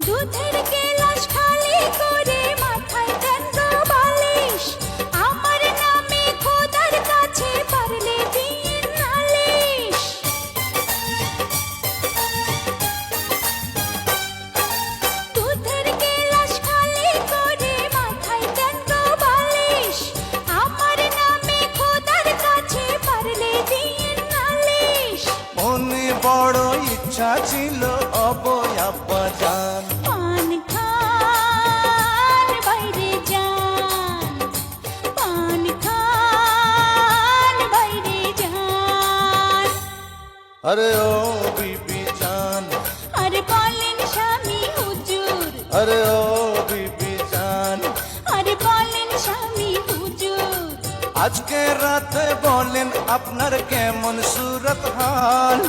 দুধের গেলাস খালি করে মাথায় গো বালিশ। আমার নামে খোদার কাছে পারলে দিন নালিশ দুধের গেলাস খালি করে মাথায় গো বালিশ। আমার নামে খোদার কাছে পারলে ছিল অবয় আরে ও বিবি জান আরে বলেন স্বামী হুজুর আরে ও বিবি জান আরে বলেন স্বামী হুজুর আজকে রাতে বলেন আপনার কেমন সুরত হাল